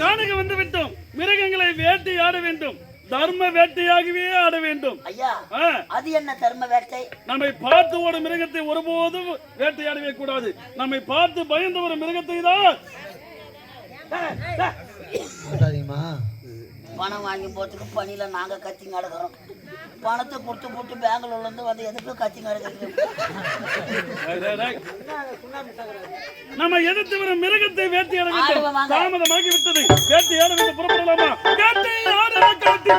காணுக வந்து விட்டோம். மிருகங்களை வேட்டையாட வேண்டும். தர்ம வேட்டையாகவே ஆட வேண்டும். ஐயா அது என்ன தர்ம வேட்டை? நம்மை பார்த்து ஒரு மிருகத்தை ஒருபோதும் வேட்டையாடவே கூடாது. நம்மை பார்த்து பயந்த ஒரு மிருகத்தை தான். பணம் வாங்கி போறதுக்கு பணியில நாங்க கத்தி நடக்கிறோம். பணத்தை கொடுத்து போட்டு பெங்களூர்ல இருந்து வந்து எதுக்கு கத்தி நடக்கிறோம் டேய், டேய், டேய். நம்ம எதிர்த்து வரும் மிருகத்தை வாங்க. தாமதமாகி விட்டது வேட்டையாட புறப்படலாமா? வேட்டையாட காட்டி.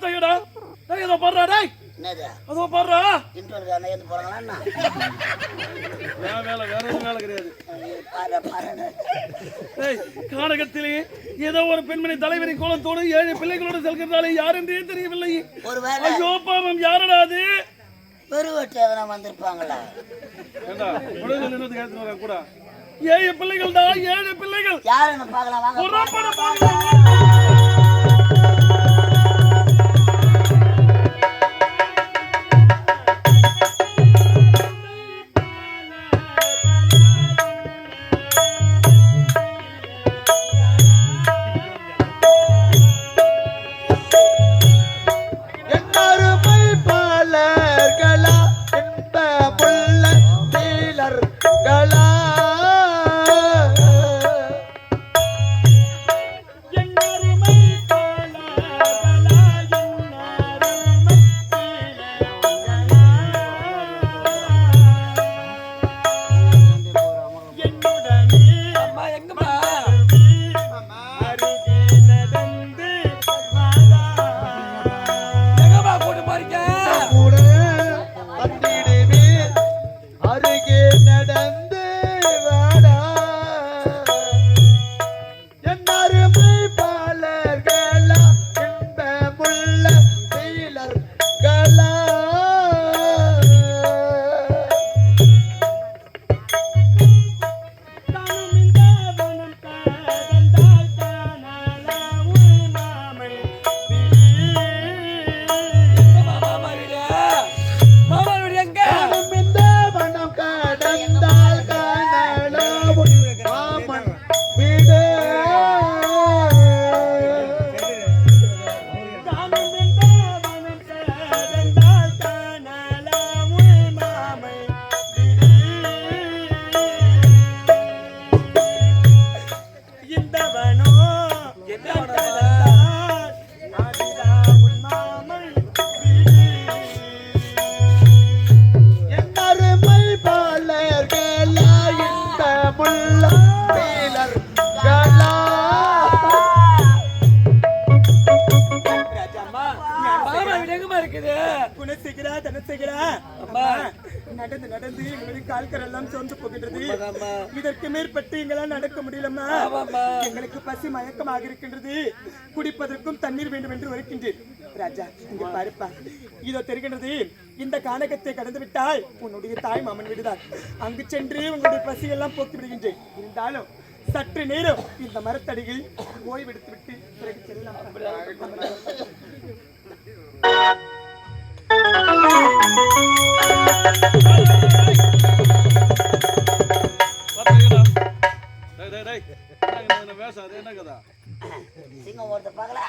வேட்டையாட விட்டு டேய். என்னது? போறாங்களா என்ன? வேலை வேற வேலை கிடையாது. பாரு பாரு ஏய், கானகத்திலே ஏதோ ஒரு பெண்மணி தலைவரின் கோலத்தோடு ஏழு பிள்ளைகளோடு செல்கிறாளே யார் என்றே தெரியவில்லை. ஒருவேளை ஐயோ பாவம் யாரடா அது? பெருவெட்டு எதனா வந்திருப்பாங்களா? ஏண்டா நின்று கேட்டு கூட. ஏழு பிள்ளைகள் தான் ஏழு பிள்ளைகள். யாருன்னு பார்க்கலாம்? வாங்க புறப்பட பாருங்க நடந்து நடந்து எங்களுடைய கால்கர் எல்லாம் சொந்து போகின்றது. இதற்கு மேற்பட்டு எங்களால் நடக்க முடியலம்மா. எங்களுக்கு பசி மயக்கமாக இருக்கின்றது. குடிப்பதற்கும் தண்ணீர் வேண்டும் என்று வருகின்றேன். ராஜா இங்க பாருப்பா. இதோ தெரிகின்றது. இந்த கானகத்தை கடந்து விட்டால் உன்னுடைய தாய் மாமன் வீடுதான் அங்கு சென்று உங்களுடைய பசியெல்லாம் போக்கி விடுகின்றேன். இருந்தாலும் சற்று நேரம் இந்த மரத்தடியில் ஓய்வெடுத்து விட்டு பிறகு செல்லலாம். பாத்தீங்களா? டேய், டேய், டேய். என்னங்க இந்த வேஷம்? அது என்ன கதை? சிங்கம் ஒருத்தர் பார்க்கல?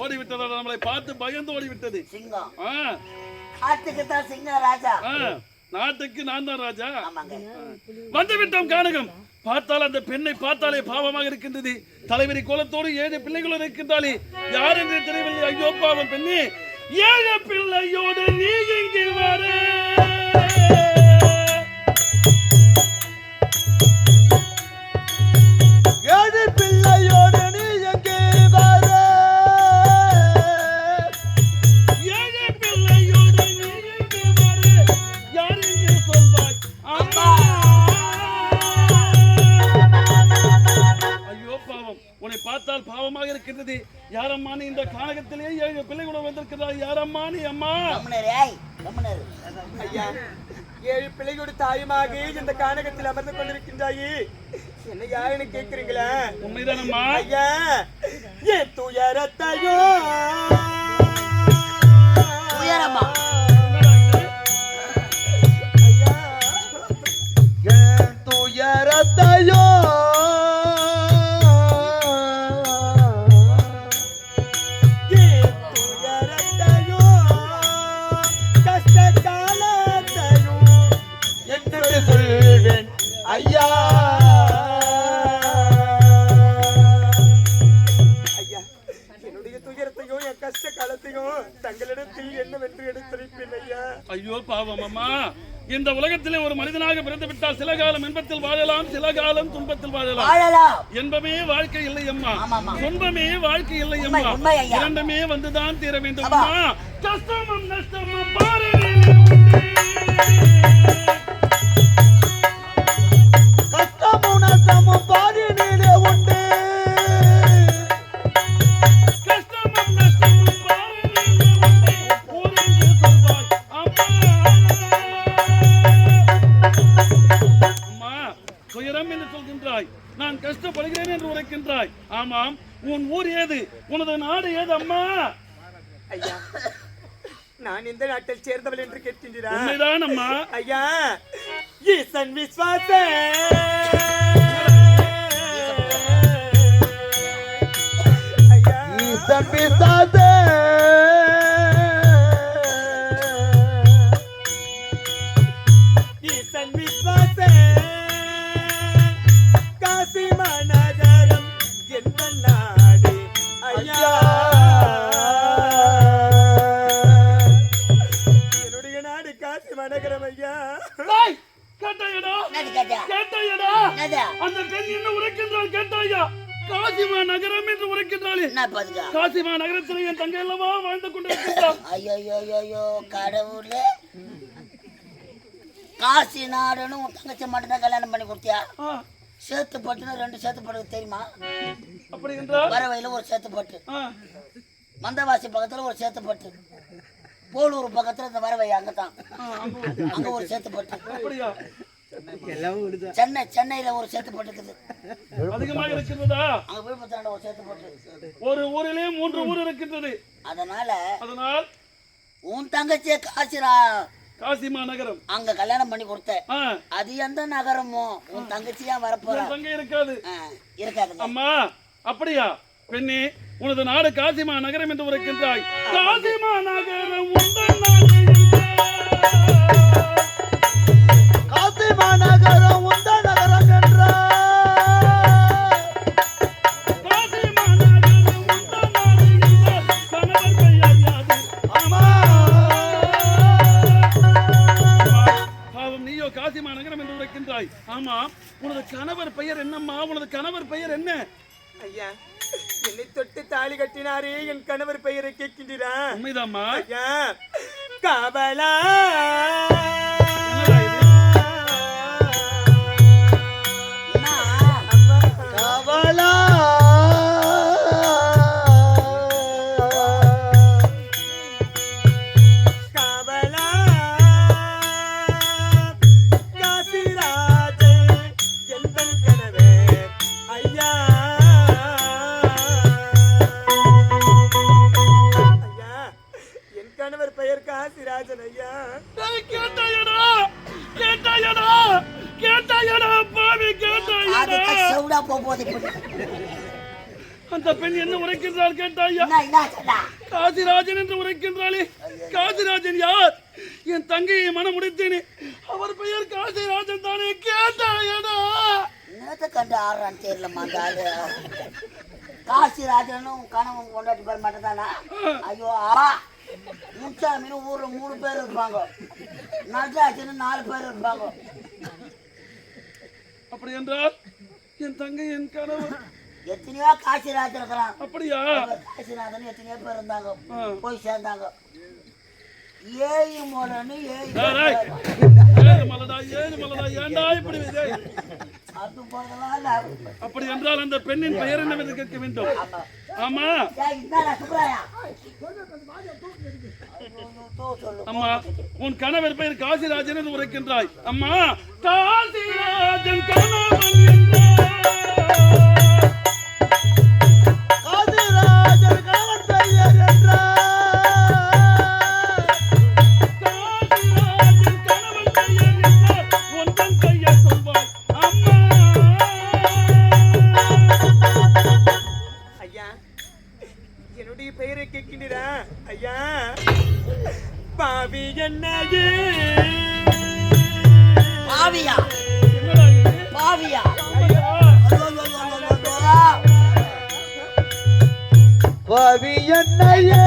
ஓடி விட்டதா நம்மளை பார்த்து பயந்து ஓடி விட்டது சிங்கம். ஆ, காட்டுக்கு தான் சிங்கம் ராஜா. ஆ, நாட்டுக்கு நான் தான் ராஜா. ஆமாங்க. வந்து விட்டோம் கானகம் பார்த்தால் அந்த பெண்ணை பார்த்தாலே பாவமாக இருக்கின்றது. தலைவரி கோலத்தோடு ஏழு பிள்ளைகளும் இருக்கின்றாளே. யார் என்று தெரியவில்லை. ஐயோ பாவம் பெண்ணே. ஏழு பிள்ளையோடு நீ உன்னை பார்த்தால் பாவமாக இருக்கின்றது. யாரம்மா நீ இந்த கானகத்திலே ஏழு பிள்ளைகளுடன் வந்திருக்கிறாய் யாரம்மா நீ அம்மா? ஐயா ஏழு பிள்ளையோடு தாயுமாக இந்த கானகத்தில் அமர்ந்து கொண்டிருக்கின்றாயே. என்னையா எனக்கு கேட்கிறீங்களா? உண்மைதானம்மா? ஐயா என் துயரத்தையோ. உயரமா என்னுடைய துயரத்தையும் என் கஷ்ட காலத்தையும் தங்களிடத்தில் என்னவென்று எடுத்துரைப்பேன் ஐயா. ஐயோ பாவம் அம்மா. இந்த உலகத்திலே ஒரு மனிதனாக பிறந்து விட்டால் சில காலம் இன்பத்தில் வாழலாம் சில காலம் துன்பத்தில் வாழலாம். வாழலாம். என்பமே வாழ்க்கை இல்லை அம்மா. துன்பமே வாழ்க்கை இல்லை அம்மா. இரண்டுமே வந்துதான் தீர வேண்டும் கஷ்டமும் நஷ்டமும் பாரதிலே நான் இந்த நாட்டில் சேர்ந்தவள் என்று கேட்கின்றா உண்மைதான் அம்மா ஐயா ஈசன் விஸ்வாச! ஐயா. ஈசன் விஸ்வாச! காசி மாநகரம் கேட்டாயடா. கேட்டாயடா. அந்த பெண் என்ன உரைக்கின்றாள் கேட்டாயா? காசிமா நகரம் என்று உரைக்கின்றாளே. காசிமா நகரத்தில் என் தங்கை அல்லவா வாழ்ந்து கொண்டிருக்கின்றாள். ஐயோ கடவுளே. காசி நாடுன்னு உன் தங்கச்சி மட்டும்தான் கல்யாணம் பண்ணி கொடுத்தியா? சேத்து பட்டுன்னு ரெண்டு சேத்து பட்டு தெரியுமா? அப்படி என்றால்? வரவையில் ஒரு சேத்து பட்டு. மந்தவாசி பக்கத்துல ஒரு சேத்து பட்டு. போலூர் பக்கத்துல இந்த வரவை அங்கதான். அங்க ஒரு- அங்க ஒரு சேத்து பட்டு. அப்படியா? சென்னை சென்னையில ஒரு சேத்து பட்டு இருக்குது அதிகமாக இருக்கின்றதா அங்க விழுப்புரத்தாண்ட ஒரு சேத்து பட்டு. ஒரு ஊரிலே மூன்று ஊர் இருக்கின்றது. அதனால அதனால் உன் தங்கச்சியை காசிரா. காசிமா நகரம். அங்க கல்யாணம் பண்ணி கொடுத்த ஆ, அது எந்த நகரமோ? உன் தங்கச்சியா வரப்போறா. தங்கை இருக்காது. ஆ, இருக்காதுங்க. அம்மா அப்படியா? பெண்ணே உனது நாடு காசிமா நகரம் என்று உரைக்கின்றாய். காசிமா நகரம் உந்தன் நாடு காசிமா நகரம் உந்தன் ஆமா உனது கணவர் பெயர் என்னம்மா? உனது கணவர் பெயர் என்ன? ஐயா தாலி கட்டினாரே என் கணவர் பெயரை கேட்கின்றா உண்மைதாம்மா காவலா. உரைக்கின்றாள் கேட்டாயா காசிராஜன் என்று உரைக்கின்றாளே. காசிராஜன் யார்? என் தங்கையை மனம் முடித்தேனே அவர் பெயர் காசிராஜன் தானே? கேட்டாயடா நேற்று கண்டு ஆடுறான்னு தெரியலம்மா அந்த ஆளு? காசிராஜனும் கணவன் கொண்டாட்டி பேர் மட்டும் தானா ஐயோ ஆ. முச்சாமின்னு ஊர்ல மூணு பேர் இருப்பாங்க. நடராஜன்னு நாலு பேர் இருப்பாங்க. அப்படி என்றால் என் தங்கை என் கணவன் எத்தனையோ காசிராஜன் இருக்கிறான். அப்படியா? காசிநாதன் எத்தனையோ பேர் இருந்தாங்க. போய் சேர்ந்தாங்க. ஏழு மோலன்னு ஏழு அப்படி என்றால் அந்த பெண்ணின் பெயர் என்னவென்று கேட்க வேண்டும். ஆமா. அம்மா உன் கணவர் பெயர் காசிராஜன் என்று உரைக்கின்றாய். அம்மா காசிராஜன் கணவன் என்னுடைய பெயரை கேட்கின்றா ஐயா பாவி என்னையே. பாவியா? பாவியா. பவி என்னையே.